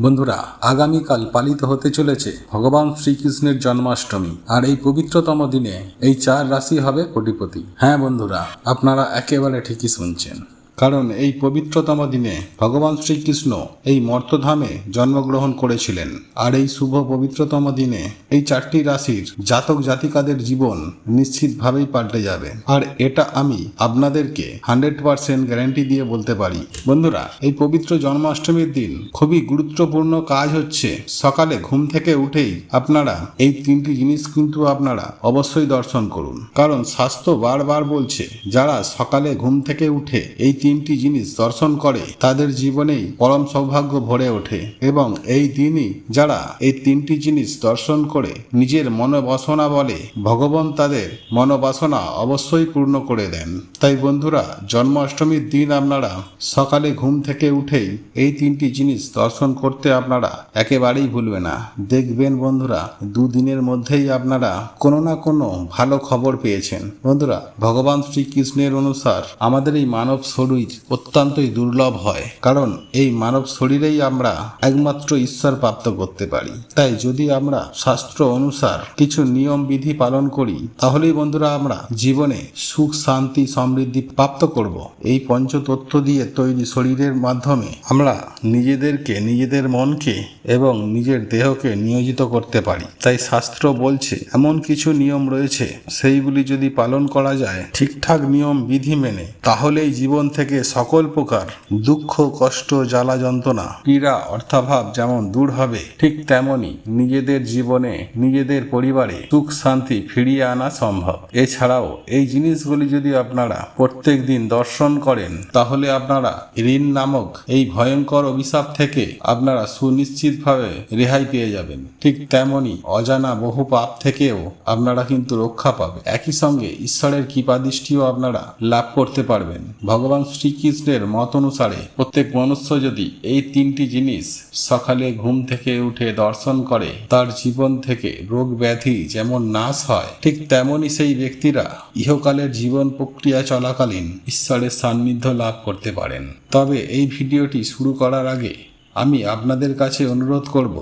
বন্ধুরা, আগামীকাল পালিত হতে চলেছে ভগবান শ্রীকৃষ্ণের জন্মাষ্টমী। আর এই পবিত্রতম দিনে এই চার রাশি হবে কোটিপতি। হ্যাঁ বন্ধুরা, আপনারা একেবারে ঠিকই শুনছেন। কারণ এই পবিত্রতম দিনে ভগবান শ্রীকৃষ্ণ এই মর্তধামে জন্মগ্রহণ করেছিলেন। আর এই শুভ পবিত্রতম দিনে এই চারটি রাশির জাতক জাতিকাদের জীবন নিশ্চিতভাবেই পাল্টে যাবে। আর এটা আমি আপনাদেরকে হান্ড্রেড পার্সেন্ট গ্যারান্টি দিয়ে বলতে পারি। বন্ধুরা, এই পবিত্র জন্মাষ্টমীর দিন খুবই গুরুত্বপূর্ণ কাজ হচ্ছে সকালে ঘুম থেকে উঠেই আপনারা এই তিনটি জিনিস কিন্তু আপনারা অবশ্যই দর্শন করুন। কারণ স্বাস্থ্য বারবার বলছে, যারা সকালে ঘুম থেকে উঠে এই তিনটি জিনিস দর্শন করে, তাদের জীবনেই পরম সৌভাগ্য ভরে ওঠে এবং এই দিনই যারা এই তিনটি জিনিস দর্শন করে নিজের মনোবাসনা বলে, ভগবান তাদের মনোবাসনা অবশ্যই পূর্ণ করে দেন। তাই বন্ধুরা, জন্মাষ্টমীর দিন আপনারা সকালে ঘুম থেকে উঠেই এই তিনটি জিনিস দর্শন করতে আপনারা একেবারেই ভুলবে না। দেখবেন বন্ধুরা, দুদিনের মধ্যেই আপনারা কোনো না কোনো ভালো খবর পেয়েছেন। বন্ধুরা, ভগবান শ্রীকৃষ্ণের অনুসার আমাদের এই মানব শরীর অত্যন্তই দুর্লভ হয়। কারণ এই মানব শরীরেই আমরা একমাত্র ঈশ্বর প্রাপ্ত করতে পারি। তাই যদি আমরা শাস্ত্র অনুসার কিছু নিয়ম, বিধি পালন করি, তাহলেই বন্ধুরা আমরা জীবনে সুখ, শান্তি, সমৃদ্ধি প্রাপ্ত করব। এই পঞ্চতত্ত্ব দিয়ে তৈরি শরীরের মাধ্যমে আমরা নিজেদেরকে, নিজেদের মনকে এবং নিজের দেহকে নিয়োজিত করতে পারি। তাই শাস্ত্র বলছে, এমন কিছু নিয়ম রয়েছে, সেইগুলি যদি পালন করা যায়, ঠিকঠাক নিয়ম, বিধি মেনে, তাহলেই জীবন থেকে সকল প্রকার দুঃখ, কষ্ট, জ্বালা, যন্ত্রণা, পীড়া, অর্থাভাব যেমন দূর হবে, ঠিক তেমনি নিজেদের জীবনে, নিজেদের পরিবারে সুখ, শান্তি ফিরিয়ে আনা সম্ভব। এছাড়াও এই জিনিসগুলি যদি আপনারা প্রত্যেক দিন দর্শন করেন, তাহলে আপনারা ঋণ নামক এই ভয়ঙ্কর অভিশাপ থেকে আপনারা সুনিশ্চিতভাবে রেহাই পেয়ে যাবেন। ঠিক তেমনি অজানা বহু পাপ থেকেও আপনারা কিন্তু রক্ষা পাবে একই সঙ্গে ঈশ্বরের কৃপাদৃষ্টিও আপনারা লাভ করতে পারবেন। ভগবান শ্রীকৃষ্ণের মত অনুসারে প্রত্যেক মনুষ্য যদি এই তিনটি জিনিস সকালে ঘুম থেকে উঠে দর্শন করে, তার জীবন থেকে রোগ ব্যাধি যেমন নাশ হয়, ঠিক তেমনই সেই ব্যক্তিরা ইহকালের জীবন প্রক্রিয়া চলাকালীন ঈশ্বরের সান্নিধ্য লাভ করতে পারেন। তবে এই ভিডিওটি শুরু করার আগে আমি আপনাদের কাছে অনুরোধ করব,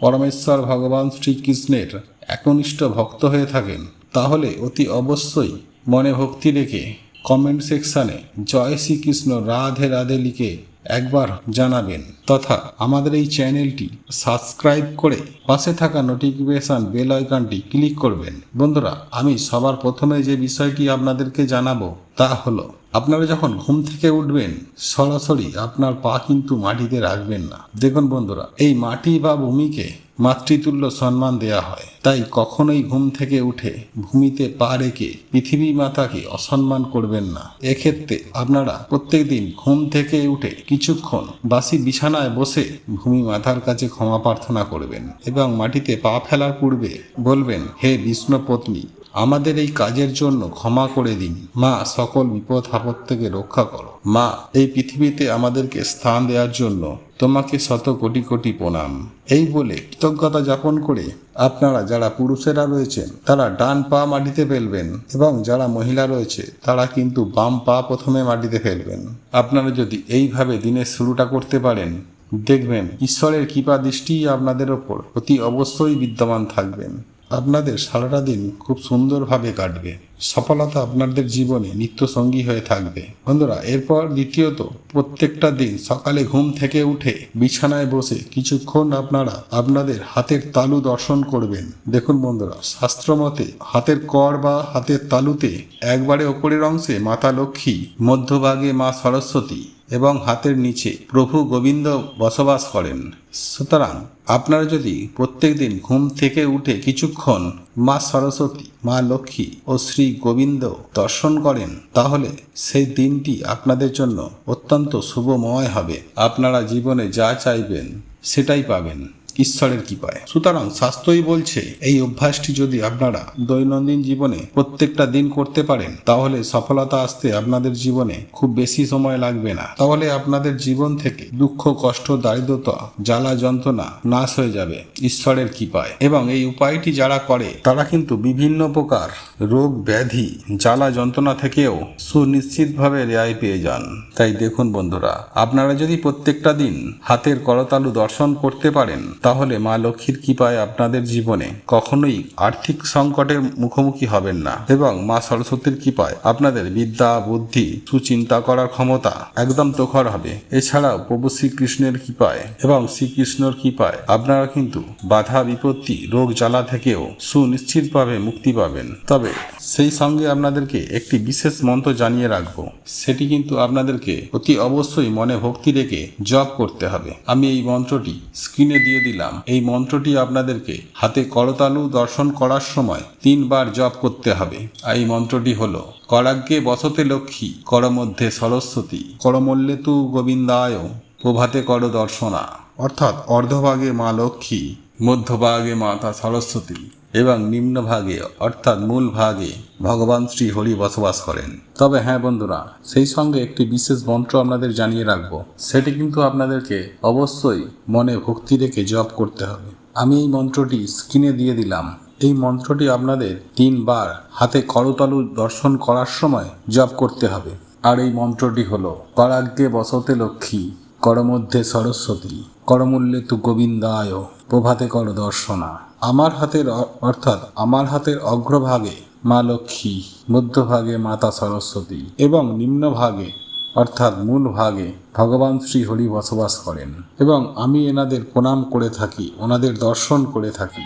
পরমেশ্বর ভগবান শ্রীকৃষ্ণের একনিষ্ঠ ভক্ত হয়ে থাকেন, তাহলে অতি অবশ্যই মনে ভক্তি রেখে কমেন্ট সেকশানে জয় শ্রীকৃষ্ণ রাধে রাধে লিখে একবার জানাবেন। তথা আমাদের এই চ্যানেলটি সাবস্ক্রাইব করে পাশে থাকা নোটিফিকেশন বেল আইকনটি ক্লিক করবেন। বন্ধুরা, আমি সবার প্রথমে যে বিষয়টি আপনাদেরকে জানাব, তা হলো, আপনারা যখন ঘুম থেকে উঠবেন, সরাসরি আপনার পা কিন্তু মাটিতে রাখবেন না। দেখুন বন্ধুরা, এই মাটি বা ভূমিকে মাতৃতুল্য সম্মান দেয়া হয়। তাই কখনোই ঘুম থেকে উঠে ভূমিতে পা রেখে পৃথিবী মাতাকে অসম্মান করবেন না। এক্ষেত্রে আপনারা প্রত্যেকদিন ঘুম থেকে উঠে কিছুক্ষণ বাসি বিছানায় বসে ভূমি মাতার কাছে ক্ষমা প্রার্থনা করবেন এবং মাটিতে পা ফেলার পূর্বে বলবেন, হে বিষ্ণু পত্নী, আমাদের এই কাজের জন্য ক্ষমা করে দিন। মা, সকল বিপদ আপদ থেকে রক্ষা করো। মা, এই পৃথিবীতে আমাদেরকে স্থান দেওয়ার জন্য তোমাকে শত কোটি কোটি প্রণাম। এই বলে কৃতজ্ঞতা যাপন করে আপনারা যারা পুরুষেরা রয়েছেন, তারা ডান পা মাটিতে ফেলবেন এবং যারা মহিলা রয়েছে, তারা কিন্তু বাম পা প্রথমে মাটিতে ফেলবেন। আপনারা যদি এইভাবে দিনের শুরুটা করতে পারেন, দেখবেন ঈশ্বরের কৃপা দৃষ্টি আপনাদের ওপর অতি অবশ্যই বিদ্যমান থাকবেন। আপনাদের সারাটা দিন খুব সুন্দরভাবে কাটবে। সফলতা আপনাদের জীবনে নিত্য সঙ্গী হয়ে থাকবে। বন্ধুরা, এরপর দ্বিতীয়ত, প্রত্যেকটা দিন সকালে ঘুম থেকে উঠে বিছানায় বসে কিছুক্ষণ আপনারা আপনাদের হাতের তালু দর্শন করবেন। দেখুন বন্ধুরা শাস্ত্র মতে হাতের কর বা হাতের তালুতে একবারে ওপরের অংশে মাতা লক্ষ্মী, মধ্যভাগে মা সরস্বতী এবং হাতের নিচে প্রভু গোবিন্দ বসবাস করেন। সুতরাং আপনারা যদি প্রত্যেক দিন ঘুম থেকে উঠে কিছুক্ষণ মা সরস্বতী, মা লক্ষ্মী ও শ্রী গোবিন্দ দর্শন করেন, তাহলে সেই দিনটি আপনাদের জন্য অত্যন্ত শুভময় হবে। আপনারা জীবনে যা চাইবেন সেটাই পাবেন। ঈশ্বরের কৃপায়। সুতরাং স্বাস্থ্যই বলছে, এই অভ্যাসটি যদি আপনারা দৈনন্দিন জীবনে প্রত্যেকটা দিন করতে পারেন, তাহলে সফলতা আসতে আপনাদের জীবনে খুব বেশি সময় লাগবে না। তাহলে আপনাদের জীবন থেকে দুঃখ, কষ্ট, দারিদ্রতা, জ্বালা, যন্ত্রণা নাশ হয়ে যাবে ঈশ্বরের কৃপায়। এবং এই উপায়টি যারা করে, তারা কিন্তু বিভিন্ন প্রকার রোগ, ব্যাধি, জ্বালা, যন্ত্রণা থেকেও সুনিশ্চিতভাবে রেহাই পেয়ে যান। তাই দেখুন বন্ধুরা, আপনারা যদি প্রত্যেকটা দিন হাতের করতালু দর্শন করতে পারেন তাহলে মা লক্ষ্মীর কৃপায় আপনাদের জীবনে কখনোই আর্থিক সংকটের মুখোমুখি হবেন না। এবং মা সরস্বতীর কৃপায় আপনাদের বিদ্যা, বুদ্ধি, সুচিন্তা করার ক্ষমতা একদম তোখর হবে। এছাড়াও প্রভু শ্রীকৃষ্ণের কৃপায় এবং শ্রীকৃষ্ণর কৃপায় আপনারা কিন্তু বাধা, বিপত্তি, রোগ জ্বালা থেকেও সুনিশ্চিতভাবে মুক্তি পাবেন। তবে সেই সঙ্গে আপনাদেরকে একটি বিশেষ মন্ত্র জানিয়ে রাখব। সেটি কিন্তু আপনাদেরকে অতি অবশ্যই মনে ভক্তি রেখে জপ করতে হবে। আমি এই মন্ত্রটি স্ক্রিনে দিয়ে দিলাম। এই মন্ত্রটি আপনাদেরকে হাতে করতালু দর্শন করার সময় তিনবার জপ করতে হবে। আর এই মন্ত্রটি হলো করাগ্যে বসতে লক্ষ্মী কর মধ্যে সরস্বতী, করমল্লে তু গোবিন্দায়, প্রভাতে কর দর্শনা। অর্থাৎ অর্ধভাগে মা লক্ষ্মী, মধ্যভাগে মাতা সরস্বতী। এবং নিম্নভাগে অর্থাৎ মূল ভাগে, ভগবান শ্রী হরি বসবাস করেন। তবে হ্যাঁ বন্ধুরা, সেই সঙ্গে একটি বিশেষ মন্ত্র আপনাদের জানিয়ে রাখব। সেটি কিন্তু আপনাদেরকে অবশ্যই মনে ভক্তি রেখে জপ করতে হবে। আমি এই মন্ত্রটি স্ক্রিনে দিয়ে দিলাম। এই মন্ত্রটি আপনাদের তিনবার হাতে করতালু দর্শন করার সময় জপ করতে হবে। আর এই মন্ত্রটি হলো করাগ্যে বসতে লক্ষ্মী, করমধ্যে সরস্বতী, করমূল্যে তু গোবিন্দায়, প্রভাতে কর দর্শনা। আমার হাতের অর্থাৎ আমার হাতের অগ্রভাগে মা লক্ষ্মী, মধ্যভাগে মাতা সরস্বতী এবং নিম্নভাগে অর্থাৎ মূল ভাগে ভগবান শ্রী হরি বসবাস করেন এবং আমি এনাদের প্রণাম করে থাকি, ওনাদের দর্শন করে থাকি।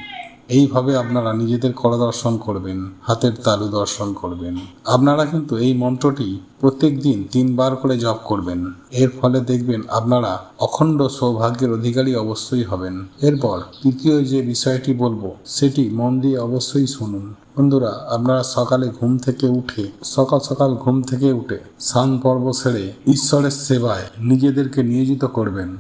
এইভাবে আপনারা নিজেদের কর দর্শন করবেন, হাতের তালু দর্শন করবেন। আপনারা কিন্তু এই মন্ত্রটি প্রত্যেক দিন তিনবার করে জপ করবেন। এর ফলে দেখবেন আপনারা অখণ্ড সৌভাগ্যের অধিকারী অবশ্যই হবেন। এরপর তৃতীয় যে বিষয়টি বলব, সেটি মন দিয়ে অবশ্যই শুনুন। বন্ধুরা, আপনারা সকালে ঘুম থেকে উঠে, সকাল সকাল ঘুম থেকে উঠে স্নান পর্ব সেরে ঈশ্বরের সেবায় নিজেদেরকে নিয়োজিত করবেন।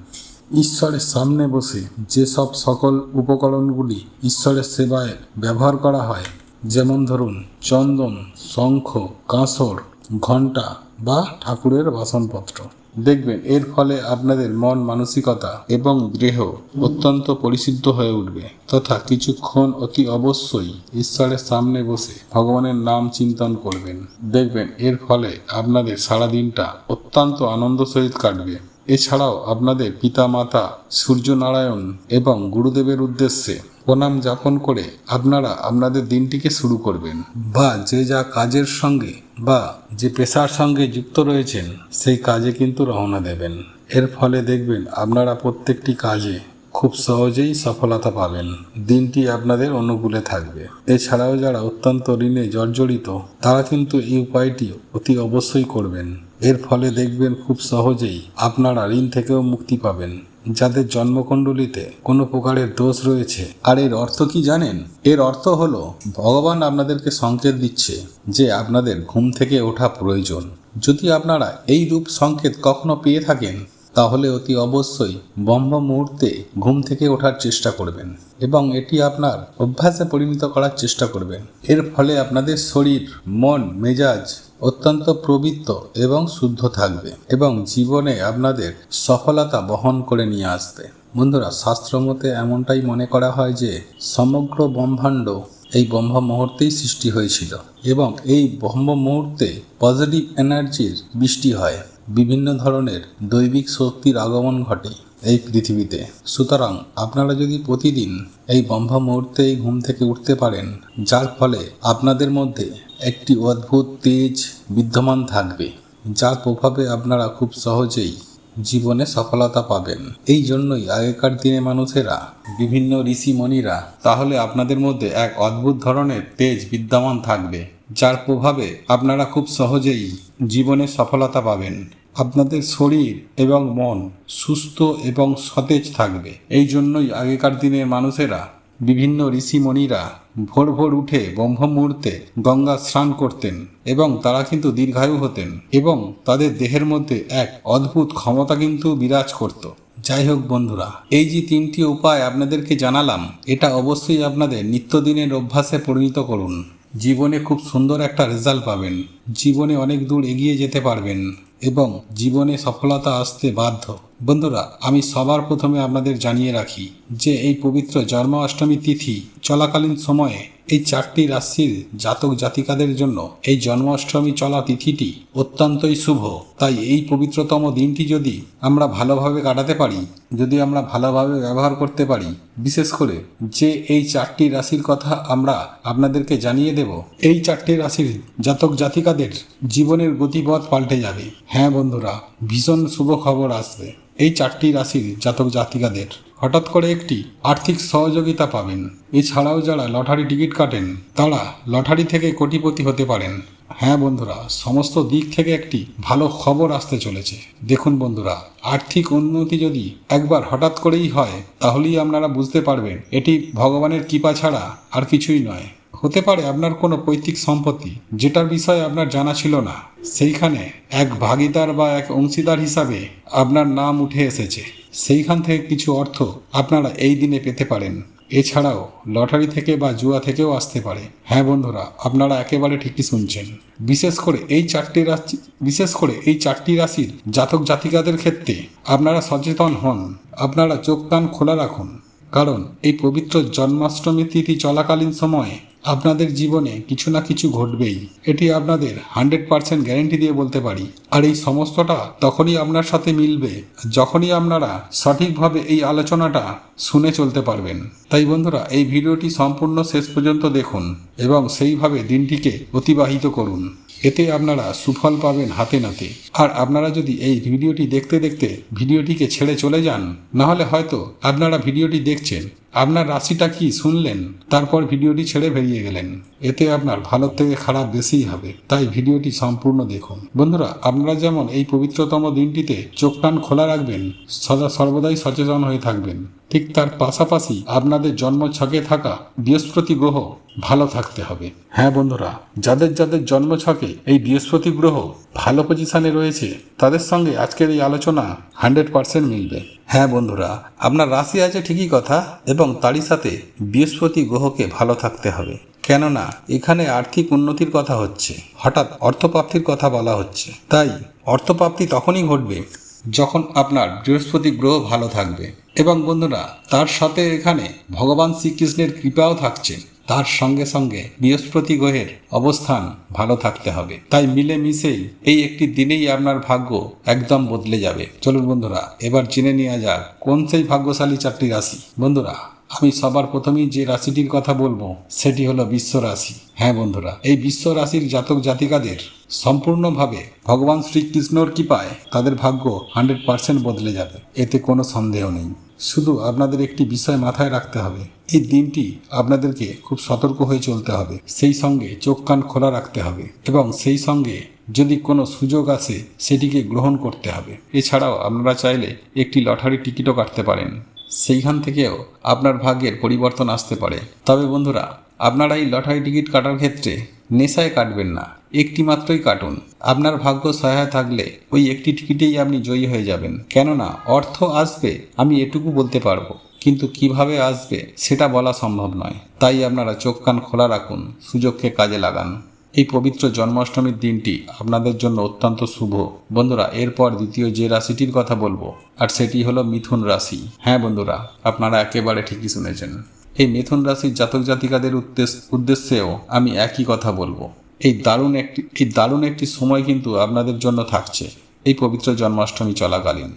ঈশ্বরের সামনে বসে যেসব সকল উপকরণগুলি ঈশ্বরের সেবায় ব্যবহার করা হয়, যেমন ধরুন চন্দন, শঙ্খ, কাঁসর, ঘণ্টা বা ঠাকুরের বাসনপত্র। দেখবেন, এর ফলে আপনাদের মন মানসিকতা এবং দেহ অত্যন্ত পরিশুদ্ধ হয়ে উঠবে তথা কিছুক্ষণ অতি অবশ্যই ঈশ্বরের সামনে বসে ভগবানের নাম চিন্তন করবেন। দেখবেন, এর ফলে আপনাদের সারা দিনটা অত্যন্ত আনন্দ সহিত কাটবে। এছাড়াও আপনাদের পিতা মাতা সূর্যনারায়ণ এবং গুরুদেবের উদ্দেশ্যে প্রণাম যাপন করে আপনারা আপনাদের দিনটিকে শুরু করবেন। বা যে যা কাজের সঙ্গে বা যে পেশার সঙ্গে যুক্ত রয়েছেন, সেই কাজে কিন্তু রওনা দেবেন। এর ফলে দেখবেন আপনারা প্রত্যেকটি কাজে খুব সহজেই সফলতা পাবেন। দিনটি আপনাদের অনুকূলে থাকবে। এছাড়াও যারা অত্যন্ত ঋণে জর্জরিত, তারা কিন্তু এই উপায়টি অতি অবশ্যই করবেন। এর ফলে দেখবেন খুব সহজেই আপনারা ঋণ থেকেও মুক্তি পাবেন। যাদের জন্মকুণ্ডলিতে কোনো প্রকারের দোষ রয়েছে। আর এর অর্থ কি জানেন? এর অর্থ হলো, ভগবান আপনাদেরকে সংকেত দিচ্ছে যে আপনাদের ঘুম থেকে ওঠা প্রয়োজন। যদি আপনারা এই রূপ সংকেত কখনো পেয়ে থাকেন তাহলে অতি অবশ্যই ব্রহ্ম মুহূর্তে ঘুম থেকে ওঠার চেষ্টা করবেন এবং এটি আপনার অভ্যাসে পরিণত করার চেষ্টা করবেন। এর ফলে আপনাদের শরীর, মন, মেজাজ অত্যন্ত পবিত্র এবং শুদ্ধ থাকবে এবং জীবনে আপনাদের সফলতা বহন করে নিয়ে আসবে। বন্ধুরা, শাস্ত্রমতে এমনটাই মনে করা হয় যে, সমগ্র ব্রহ্মাণ্ড এই ব্রহ্ম মুহূর্তেই সৃষ্টি হয়েছিল এবং এই ব্রহ্ম মুহূর্তে পজিটিভ এনার্জির বৃষ্টি হয়। বিভিন্ন ধরনের দৈবিক শক্তির আগমন ঘটে এই পৃথিবীতে। সুতরাং আপনারা যদি প্রতিদিন এই ব্রহ্মা এই ঘুম থেকে উঠতে পারেন, যার ফলে আপনাদের মধ্যে একটি অদ্ভুত তেজ বিদ্যমান থাকবে, যার প্রভাবে আপনারা খুব সহজেই জীবনে সফলতা পাবেন। এই জন্যই আগেকার দিনে মানুষেরা, বিভিন্ন ঋষি মণিরা তাহলে আপনাদের মধ্যে এক অদ্ভুত ধরনের তেজ বিদ্যমান থাকবে, যার প্রভাবে আপনারা খুব সহজেই জীবনে সফলতা পাবেন। আপনাদের শরীর এবং মন সুস্থ এবং সতেজ থাকবে। এই জন্যই আগেকার দিনের মানুষেরা, বিভিন্ন ঋষিমণিরা ভোর ভোর উঠে ব্রহ্ম মুহূর্তে গঙ্গা স্নান করতেন এবং তারা কিন্তু দীর্ঘায়ু হতেন এবং তাদের দেহের মধ্যে এক অদ্ভুত ক্ষমতা কিন্তু বিরাজ করত। যাই হোক বন্ধুরা, এই যে তিনটি উপায় আপনাদেরকে জানালাম, এটা অবশ্যই আপনাদের নিত্যদিনের অভ্যাসে পরিণত করুন। জীবনে খুব সুন্দর একটা রেজাল্ট পাবেন। জীবনে অনেক দূর এগিয়ে যেতে পারবেন এবং জীবনে সফলতা আসতে বাধ্য। বন্ধুরা, আমি সবার প্রথমে আপনাদের জানিয়ে রাখি যে এই পবিত্র জন্মাষ্টমী তিথি চলাকালীন সময়ে এই চারটি রাশির জাতক জাতিকাদের জন্য এই জন্মাষ্টমী চলা তিথিটি অত্যন্তই শুভ। তাই এই পবিত্রতম দিনটি যদি আমরা ভালোভাবে কাটাতে পারি, যদি আমরা ভালোভাবে ব্যবহার করতে পারি, বিশেষ করে যে এই চারটি রাশির কথা আমরা আপনাদেরকে জানিয়ে দেব, এই চারটি রাশির জাতক জাতিকাদের জীবনের গতিপথ পাল্টে যাবে। হ্যাঁ বন্ধুরা, ভীষণ শুভ খবর আসবে। এই চারটি রাশির জাতক জাতিকাদের হঠাৎ করে একটি আর্থিক সহযোগিতা পাবেন। এছাড়াও যারা লটারি টিকিট কাটেন, তারা লটারি থেকে কোটিপতি হতে পারেন। হ্যাঁ বন্ধুরা, সমস্ত দিক থেকে একটি ভালো খবর আসতে চলেছে। দেখুন বন্ধুরা, আর্থিক উন্নতি যদি একবার হঠাৎ করেই হয়, তাহলেই আপনারা বুঝতে পারবেন, এটি ভগবানের কৃপা ছাড়া আর কিছুই নয়। হতে পারে আপনার কোনো পৈতৃক সম্পত্তি, যেটার বিষয়ে আপনার জানা ছিল না। সেইখানে এক ভাগিদার বা এক অংশীদার হিসাবে আপনার নাম উঠে এসেছে। সেইখান থেকে কিছু অর্থ আপনারা এই দিনে পেতে পারেন। এছাড়াও লটারি থেকে বা জুয়া থেকেও আসতে পারে। হ্যাঁ বন্ধুরা, আপনারা একেবারে ঠিকই শুনছেন। বিশেষ করে এই চারটি রাশি, বিশেষ করে এই চারটি রাশির জাতক জাতিকাদের ক্ষেত্রে আপনারা সচেতন হন। আপনারা চোখ কান খোলা রাখুন। কারণ এই পবিত্র জন্মাষ্টমী তিথি চলাকালীন সময়ে আপনাদের জীবনে কিছু না কিছু ঘটবেই। এটি আপনাদের হান্ড্রেড পার্সেন্ট গ্যারেন্টি দিয়ে বলতে পারি। আর এই সমস্তটা তখনই আপনার সাথে মিলবে, যখনই আপনারা সঠিকভাবে এই আলোচনাটা শুনে চলতে পারবেন। তাই বন্ধুরা, এই ভিডিওটি সম্পূর্ণ শেষ পর্যন্ত দেখুন এবং সেইভাবে দিনটিকে অতিবাহিত করুন। এতে আপনারা সুফল পাবেন হাতে নাতে। আর আপনারা যদি এই ভিডিওটি দেখতে দেখতে ভিডিওটিকে ছেড়ে চলে যান, নাহলে হয়তো আপনারা ভিডিওটি দেখছেন। আপনার রাশিটা কি শুনলেন? তারপর ভিডিওটি ছেড়ে বেরিয়ে গেলেন। এতে আপনার ভালো থেকে খারাপ বেশিই হবে। তাই ভিডিওটি সম্পূর্ণ দেখুন। বন্ধুরা, আপনারা যেমন এই পবিত্রতম দিনটিতে চোখ কান খোলা রাখবেন, সদা সর্বদাই সচেতন হয়ে থাকবেন। ঠিক তার পাশাপাশি আপনাদের জন্ম ছকে থাকা বৃহস্পতি গ্রহ ভালো থাকতে হবে। হ্যাঁ বন্ধুরা যাদের যাদের জন্ম ছকে এই বৃহস্পতি গ্রহ ভালো পজিশনে রয়েছে তাদের সঙ্গে আজকের এই আলোচনা হান্ড্রেড পার্সেন্ট মিলবে। হ্যাঁ বন্ধুরা আপনার রাশি আছে ঠিকই কথা এবং তারই সাথে বৃহস্পতি গ্রহকে ভালো থাকতে হবে। কেননা এখানে আর্থিক উন্নতির কথা হচ্ছে হঠাৎ অর্থপ্রাপ্তির কথা বলা হচ্ছে। তাই অর্থপ্রাপ্তি তখনই ঘটবে যখন আপনার বৃহস্পতি গ্রহ ভালো থাকবে। এবং বন্ধুরা তার সাথে এখানে ভগবান শ্রীকৃষ্ণের কৃপাও থাকছে। তার সঙ্গে সঙ্গে বৃহস্পতি গ্রহের অবস্থান ভালো থাকতে হবে। তাই মিলে মিশেই এই একটি দিনেই আপনার ভাগ্য একদম বদলে যাবে। চলুন বন্ধুরা, এবার জেনে নেওয়া যাক কোন সেই ভাগ্যশালী চারটি রাশি। বন্ধুরা, আমি সবার প্রথমেই যে রাশিটির কথা বলব, সেটি হলো বিশ্ব রাশি। হ্যাঁ বন্ধুরা, এই বিশ্ব রাশির জাতক জাতিকাদের সম্পূর্ণভাবে ভগবান শ্রীকৃষ্ণর কৃপায় তাদের ভাগ্য হান্ড্রেড পার্সেন্ট বদলে যাবে। এতে কোনো সন্দেহ নেই। শুধু আপনাদের একটি বিষয় মাথায় রাখতে হবে এই দিনটি আপনাদেরকে খুব সতর্ক হয়ে চলতে হবে। সেই সঙ্গে চোখ কান খোলা রাখতে হবে এবং সেই সঙ্গে যদি কোনো সুযোগ আসে, সেটিকে গ্রহণ করতে হবে। এছাড়াও আপনারা চাইলে একটি লটারি টিকিটও কাটতে পারেন। সেইখান থেকেও আপনার ভাগ্যের পরিবর্তন আসতে পারে। তবে বন্ধুরা, আপনারা এই লটারি টিকিট কাটার ক্ষেত্রে নেশায় কাটবেন না। একটি মাত্রই কাটুন। আপনার ভাগ্য সহায় থাকলে ওই একটি টিকিটেই আপনি জয়ী হয়ে যাবেন। কেননা অর্থ আসবে, আমি এটুকু বলতে পারব। কিন্তু কীভাবে আসবে সেটা বলা সম্ভব নয়। তাই আপনারা চোখ কান খোলা রাখুন, সুযোগকে কাজে লাগান। এই পবিত্র জন্মাষ্টমীর দিনটি আপনাদের জন্য অত্যন্ত শুভ। বন্ধুরা, এরপর দ্বিতীয় যে রাশিটির কথা বলব, আর সেটি হলো মিথুন রাশি। হ্যাঁ বন্ধুরা, আপনারা একেবারে ঠিকই শুনেছেন। এই মিথুন রাশির জাতক জাতিকাদের উদ্দেশ্য উদ্দেশ্যেও আমি একই কথা বলব। এই দারুণ একটি এই দারুণ একটি সময় কিন্তু আপনাদের জন্য থাকছে। এই পবিত্র জন্মাষ্টমী চলাকালীন।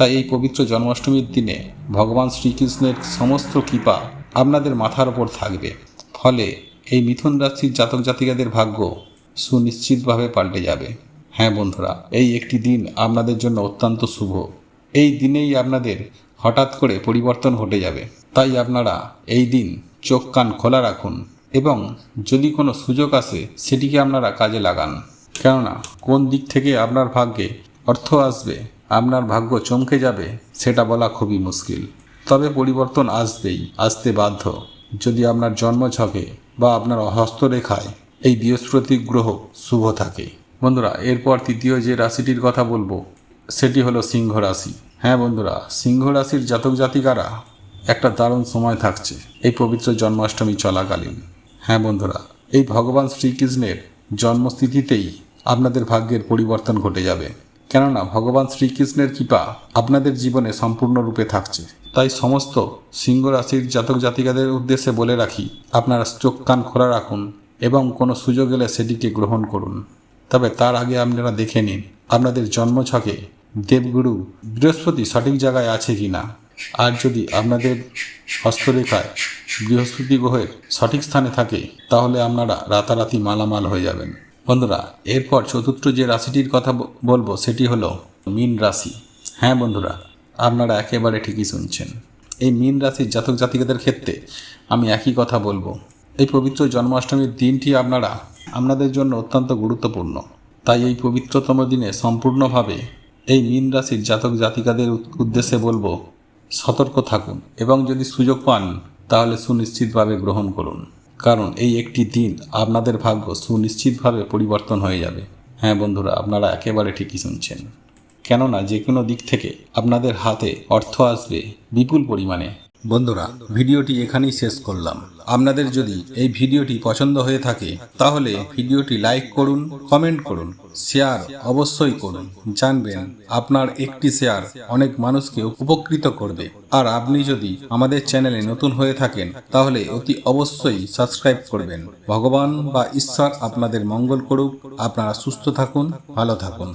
তাই এই পবিত্র জন্মাষ্টমীর দিনে ভগবান শ্রীকৃষ্ণের সমস্ত কৃপা আপনাদের মাথার ওপর থাকবে। ফলে এই মিথুন রাশির জাতক জাতিকাদের ভাগ্য সুনিশ্চিতভাবে পাল্টে যাবে। হ্যাঁ বন্ধুরা, এই একটি দিন আপনাদের জন্য অত্যন্ত শুভ। এই দিনেই আপনাদের হঠাৎ করে পরিবর্তন ঘটে যাবে। তাই আপনারা এই দিন চোখ কান খোলা রাখুন এবং যদি কোনো সুযোগ আসে, সেটিকে আপনারা কাজে লাগান। কেননা, কোন দিক থেকে আপনার ভাগ্যে অর্থ আসবে আপনার ভাগ্য চমকে যাবে, সেটা বলা খুবই মুশকিল। তবে পরিবর্তন আসবেই, আসতে বাধ্য। যদি আপনার জন্মছকে বা আপনার হস্তরেখায় এই বৃহস্পতি গ্রহ শুভ থাকে। বন্ধুরা, এরপর তৃতীয় যে রাশিটির কথা বলব, সেটি হলো সিংহ রাশি। হ্যাঁ বন্ধুরা, সিংহ রাশির জাতক জাতিকারা একটা দারুণ সময় থাকছে। এই পবিত্র জন্মাষ্টমী চলাকালীন। হ্যাঁ বন্ধুরা, এই ভগবান শ্রীকৃষ্ণের জন্মস্থিতিতেই আপনাদের ভাগ্যের পরিবর্তন ঘটে যাবে। কেননা ভগবান শ্রীকৃষ্ণের কৃপা আপনাদের জীবনে সম্পূর্ণরূপে থাকছে। তাই সমস্ত সিংহ রাশির জাতক জাতিকাদের উদ্দেশ্যে বলে রাখি, আপনারা চোখ কান খোলা রাখুন এবং কোনো সুযোগ এলে সেটিকে গ্রহণ করুন। তবে তার আগে আপনারা দেখে নিন, আপনাদের জন্মছকে দেবগুরু বৃহস্পতি সঠিক জায়গায় আছে কি না আর যদি আপনাদের হস্তরেখায় বৃহস্পতি গ্রহের সঠিক স্থানে থাকে, তাহলে আপনারা রাতারাতি মালামাল হয়ে যাবেন। বন্ধুরা, এরপর চতুর্থ যে রাশিটির কথা বলব, সেটি হলো মীন রাশি। হ্যাঁ বন্ধুরা, আপনারা একেবারে ঠিকই শুনছেন। এই মীন রাশির জাতক জাতিকাদের ক্ষেত্রে আমি একই কথা বলব। এই পবিত্র জন্মাষ্টমীর দিনটি আপনারা, আপনাদের জন্য অত্যন্ত গুরুত্বপূর্ণ। তাই এই পবিত্রতম দিনে সম্পূর্ণভাবে এই মীন রাশির জাতক জাতিকাদের উদ্দেশ্যে বলব, সতর্ক থাকুন এবং যদি সুযোগ পান, তাহলে সুনিশ্চিতভাবে গ্রহণ করুন। কারণ এই একটি দিন আপনাদের ভাগ্য সুনিশ্চিতভাবে পরিবর্তন হয়ে যাবে। হ্যাঁ বন্ধুরা, আপনারা একেবারে ঠিকই শুনছেন। কেননা যে কোনো দিক থেকে আপনাদের হাতে অর্থ আসবে বিপুল পরিমাণে। বন্ধুরা, ভিডিওটি এখানেই শেষ করলাম। আপনাদের যদি এই ভিডিওটি পছন্দ হয়ে থাকে, তাহলে ভিডিওটি লাইক করুন, কমেন্ট করুন, শেয়ার অবশ্যই করুন। জানবেন আপনার একটি শেয়ার অনেক মানুষকে উপকৃত করবে। আর আপনি যদি আমাদের চ্যানেলে নতুন হয়ে থাকেন, তাহলে অতি অবশ্যই সাবস্ক্রাইব করবেন। ভগবান বা ঈশ্বর আপনাদের মঙ্গল করুক। আপনারা সুস্থ থাকুন, ভালো থাকুন।